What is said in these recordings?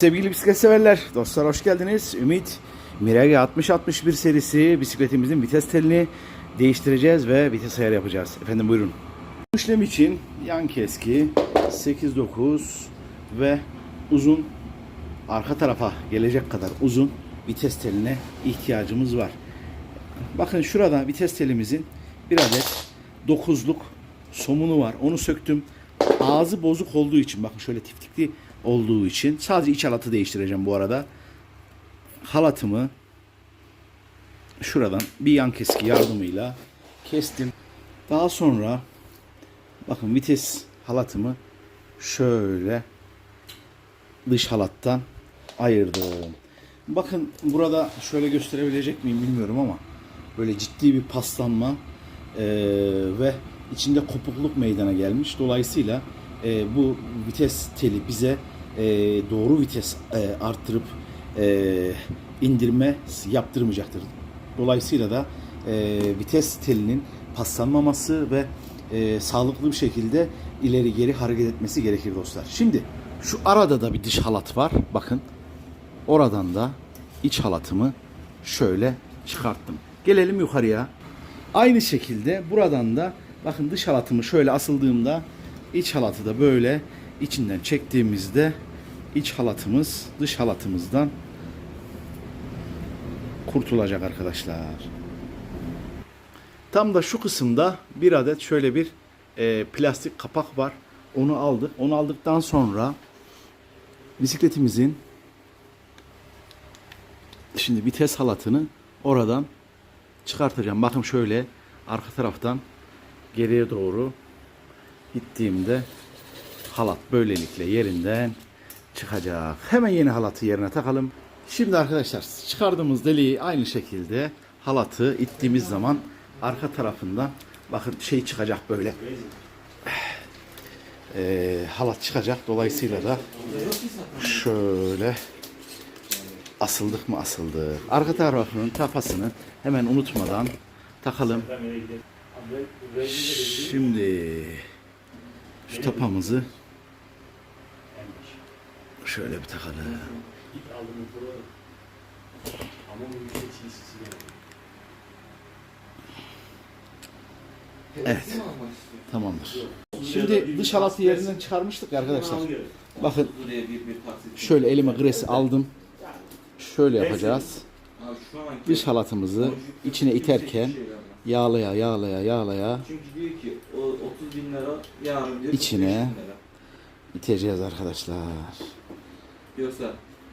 Sevgili bisiklet severler, dostlar hoş geldiniz. Ümit Mirage 6061 serisi bisikletimizin vites telini değiştireceğiz ve vites ayarı yapacağız. Efendim buyurun. Bu işlem için yan keski 8-9 ve uzun arka tarafa gelecek kadar uzun vites teline ihtiyacımız var. Bakın şurada vites telimizin bir adet 9'luk somunu var. Onu söktüm. Ağzı bozuk olduğu için bakın şöyle tiftikli olduğu için sadece iç halatı değiştireceğim bu arada. Halatımı şuradan bir yan keski yardımıyla kestim. Daha sonra bakın vites halatımı şöyle dış halattan ayırdım. Bakın burada şöyle gösterebilecek miyim bilmiyorum ama böyle ciddi bir paslanma eee, ve içinde kopukluk meydana gelmiş. Dolayısıyla eee, bu vites teli bize eee, doğru vites eee, arttırıp eee, indirme yaptırmayacaktır. Dolayısıyla da eee, vites telinin paslanmaması ve eee, sağlıklı bir şekilde ileri geri hareket etmesi gerekir dostlar. Şimdi şu arada da bir dış halat var. Bakın Oradan da iç halatımı şöyle çıkarttım. Gelelim yukarıya. Aynı şekilde buradan da bakın dış halatımı şöyle asıldığımda iç halatı da böyle içinden çektiğimizde iç halatımız dış halatımızdan kurtulacak arkadaşlar. Tam da şu kısımda bir adet şöyle bir e, plastik kapak var. Onu aldık. Onu aldıktan sonra bisikletimizin Şimdi vites halatını oradan çıkartacağım. Bakın şöyle arka taraftan geriye doğru gittiğimde halat böylelikle yerinden çıkacak. Hemen yeni halatı yerine takalım. Şimdi arkadaşlar çıkardığımız deliği aynı şekilde halatı ittiğimiz zaman arka tarafından bakın şey çıkacak böyle. Ee, halat çıkacak. Dolayısıyla da şöyle asıldık mı asıldık. Arka tarafının kafasını hemen unutmadan takalım. Şimdi şu tapamızı şöyle bir takalım. Evet. Tamamdır. Şimdi dış halatı yerinden çıkarmıştık arkadaşlar. Bakın şöyle elime gresi aldım. Şöyle yapacağız. Dış halatımızı içine iterken yağlaya yağlaya yağlaya Çünkü diyor ki o 30 bin lira yarın diyor İçine. 45 bin lira. iteceğiz arkadaşlar. Yoksa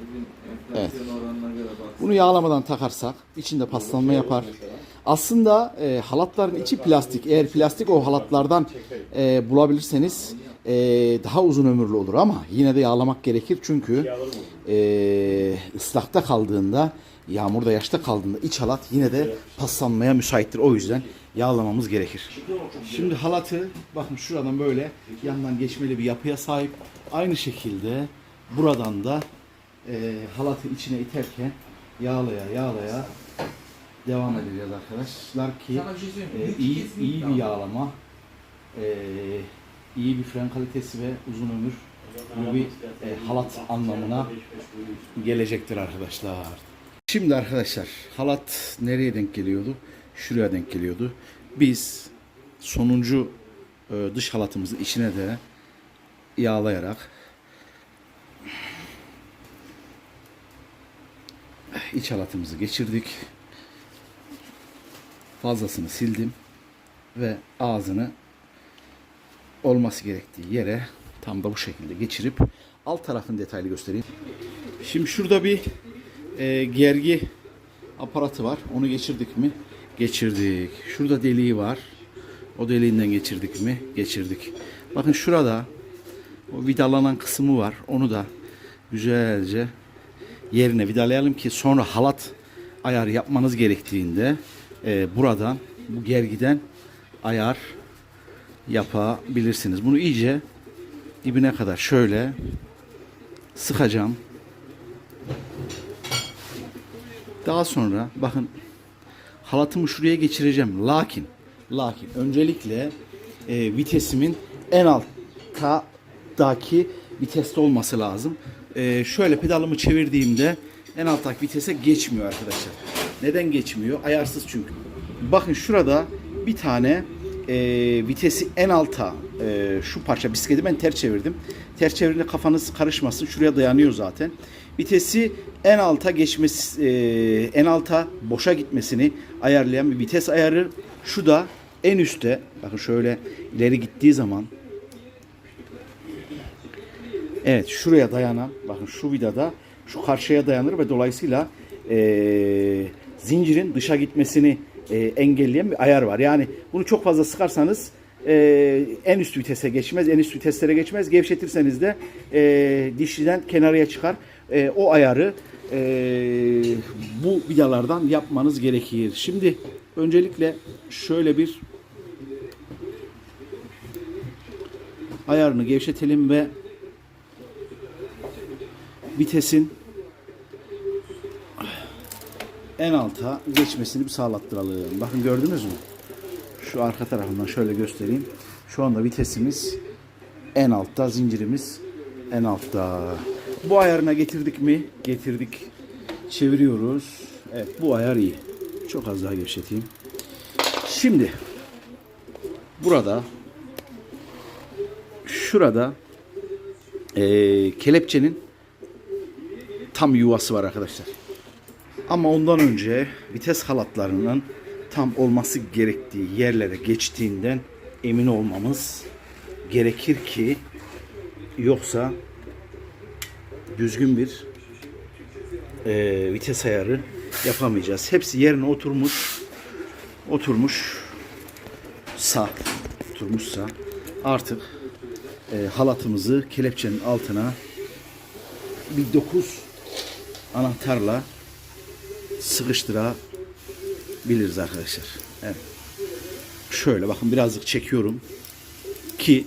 bugün enflasyon oranına göre bak. Bunu yağlamadan takarsak içinde paslanma yapar. Aslında e, halatların içi plastik. Eğer plastik o halatlardan e, bulabilirseniz e, daha uzun ömürlü olur ama yine de yağlamak gerekir çünkü e, ıslakta kaldığında yağmurda yaşta kaldığında iç halat yine de paslanmaya müsaittir. O yüzden yağlamamız gerekir. Şimdi halatı bakın şuradan böyle yandan geçmeli bir yapıya sahip. Aynı şekilde buradan da e, halatı içine iterken yağlaya yağlaya devam edeceğiz arkadaşlar ki şey e, iyi, iyi bir ama. yağlama e, iyi bir fren kalitesi ve uzun ömür bu bir e, halat anlamına gelecektir arkadaşlar. Şimdi arkadaşlar halat nereye denk geliyordu? Şuraya denk geliyordu. Biz sonuncu e, dış halatımızı içine de yağlayarak iç halatımızı geçirdik. Fazlasını sildim ve ağzını olması gerektiği yere tam da bu şekilde geçirip alt tarafını detaylı göstereyim. Şimdi şurada bir e, gergi aparatı var. Onu geçirdik mi? Geçirdik. Şurada deliği var. O deliğinden geçirdik mi? Geçirdik. Bakın şurada o vidalanan kısmı var. Onu da güzelce yerine vidalayalım ki sonra halat ayarı yapmanız gerektiğinde e, buradan bu gergiden ayar yapabilirsiniz. Bunu iyice dibine kadar şöyle sıkacağım. Daha sonra bakın halatımı şuraya geçireceğim. Lakin lakin öncelikle e, vitesimin en alttaki viteste olması lazım. e, şöyle pedalımı çevirdiğimde en alttaki vitese geçmiyor arkadaşlar. Neden geçmiyor? Ayarsız çünkü. Bakın şurada bir tane e, vitesi en alta e, şu parça bisikleti ben ters çevirdim. Ters çevirince kafanız karışmasın. Şuraya dayanıyor zaten. Vitesi en alta geçmesi, e, en alta boşa gitmesini ayarlayan bir vites ayarı. Şu da en üstte. Bakın şöyle ileri gittiği zaman Evet şuraya dayanan bakın şu vidada şu karşıya dayanır ve dolayısıyla eee, zincirin dışa gitmesini eee, engelleyen bir ayar var. Yani bunu çok fazla sıkarsanız eee, en üst vitese geçmez, en üst viteslere geçmez. Gevşetirseniz de eee dişliden kenarıya çıkar. Eee, o ayarı eee, bu vidalardan yapmanız gerekir. Şimdi öncelikle şöyle bir ayarını gevşetelim ve vitesin en alta geçmesini bir sağlattıralım. Bakın gördünüz mü? Şu arka tarafından şöyle göstereyim. Şu anda vitesimiz en altta, zincirimiz en altta. Bu ayarına getirdik mi? Getirdik. Çeviriyoruz. Evet bu ayar iyi. Çok az daha gevşeteyim. Şimdi burada şurada eee, kelepçenin tam yuvası var arkadaşlar. Ama ondan önce vites halatlarının tam olması gerektiği yerlere geçtiğinden emin olmamız gerekir ki yoksa düzgün bir eee, vites ayarı yapamayacağız. Hepsi yerine oturmuş oturmuş sağ oturmuşsa artık eee, halatımızı kelepçenin altına bir 9 anahtarla sıkıştırabiliriz arkadaşlar. Evet. Şöyle bakın birazcık çekiyorum ki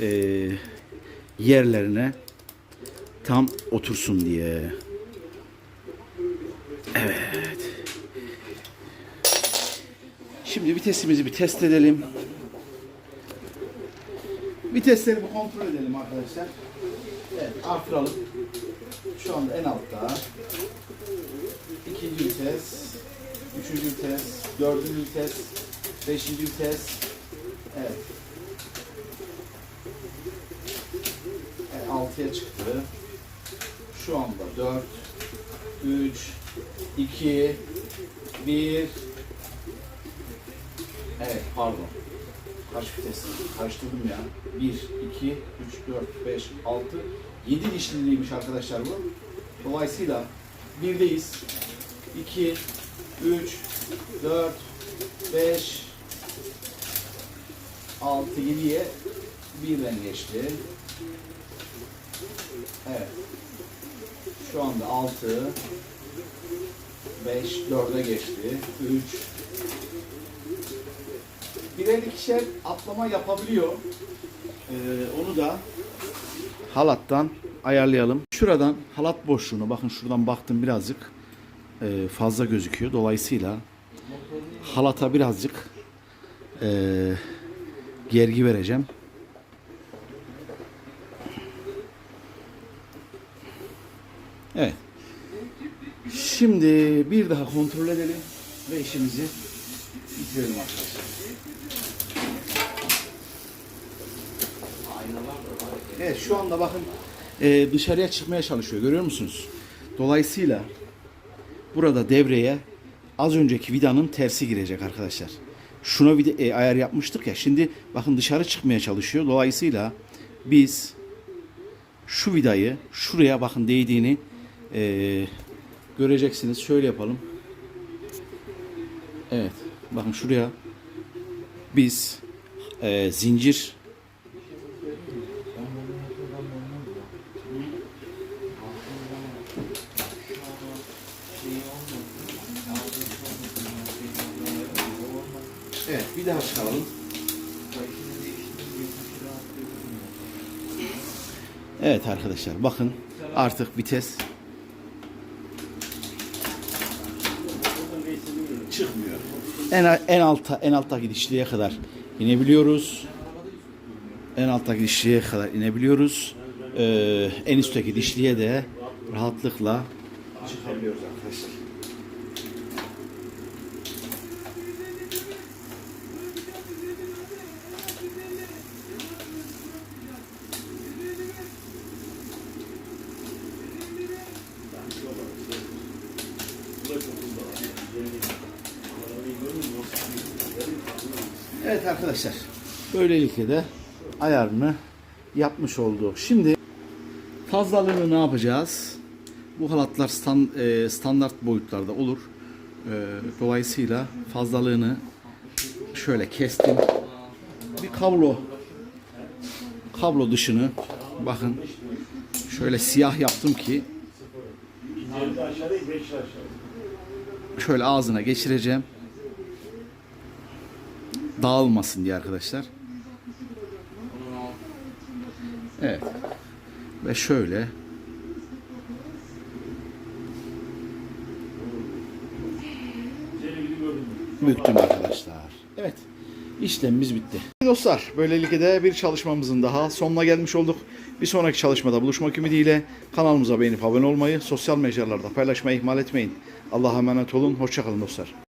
eee, yerlerine tam otursun diye. Evet. Şimdi vitesimizi bir test edelim. Vitesleri bir kontrol edelim arkadaşlar. Evet artıralım. Şu anda en altta. İkinci vites. Üçüncü vites. Dördüncü vites. Beşinci vites. Evet. Evet altıya çıktı. Şu anda dört. Üç. iki, Bir. Evet pardon. Kaç vites? Karıştırdım ya. 1, 2, 3, 4, 5, 6, 7 dişliliymiş arkadaşlar bu. Dolayısıyla birdeyiz. 2, 3, 4, 5, 6, 7'ye birden geçti. Evet. Şu anda 6, 5, 4'e geçti. 3, birer ikişer atlama yapabiliyor. Ee, onu da halattan ayarlayalım. Şuradan halat boşluğunu bakın şuradan baktım birazcık e, fazla gözüküyor. Dolayısıyla halata birazcık e, gergi vereceğim. Evet. Şimdi bir daha kontrol edelim ve işimizi bitirelim arkadaşlar. Evet şu anda bakın e, dışarıya çıkmaya çalışıyor görüyor musunuz? Dolayısıyla burada devreye az önceki vidanın tersi girecek arkadaşlar. Şuna vida, e, ayar yapmıştık ya şimdi bakın dışarı çıkmaya çalışıyor. Dolayısıyla biz şu vidayı şuraya bakın değdiğini e, göreceksiniz. Şöyle yapalım. Evet bakın şuraya biz e, zincir Evet bir daha çıkaralım. Evet arkadaşlar bakın artık vites çıkmıyor. En, en alta en alttaki dişliğe kadar inebiliyoruz. En alttaki dişliğe kadar inebiliyoruz. e, en üstteki dişliğe de rahatlıkla çıkabiliyoruz arkadaşlar. Evet arkadaşlar. Böylelikle de ayarını yapmış olduk. Şimdi fazlalığını ne yapacağız? Bu halatlar stan- e, standart boyutlarda olur. E, dolayısıyla fazlalığını şöyle kestim. Bir kablo kablo dışını bakın şöyle siyah yaptım ki şöyle ağzına geçireceğim dağılmasın diye arkadaşlar. Evet. Ve şöyle büktüm arkadaşlar. Evet. işlemimiz bitti. Dostlar böylelikle de bir çalışmamızın daha sonuna gelmiş olduk. Bir sonraki çalışmada buluşmak ümidiyle kanalımıza beğenip abone olmayı, sosyal mecralarda paylaşmayı ihmal etmeyin. Allah'a emanet olun. Hoşçakalın dostlar.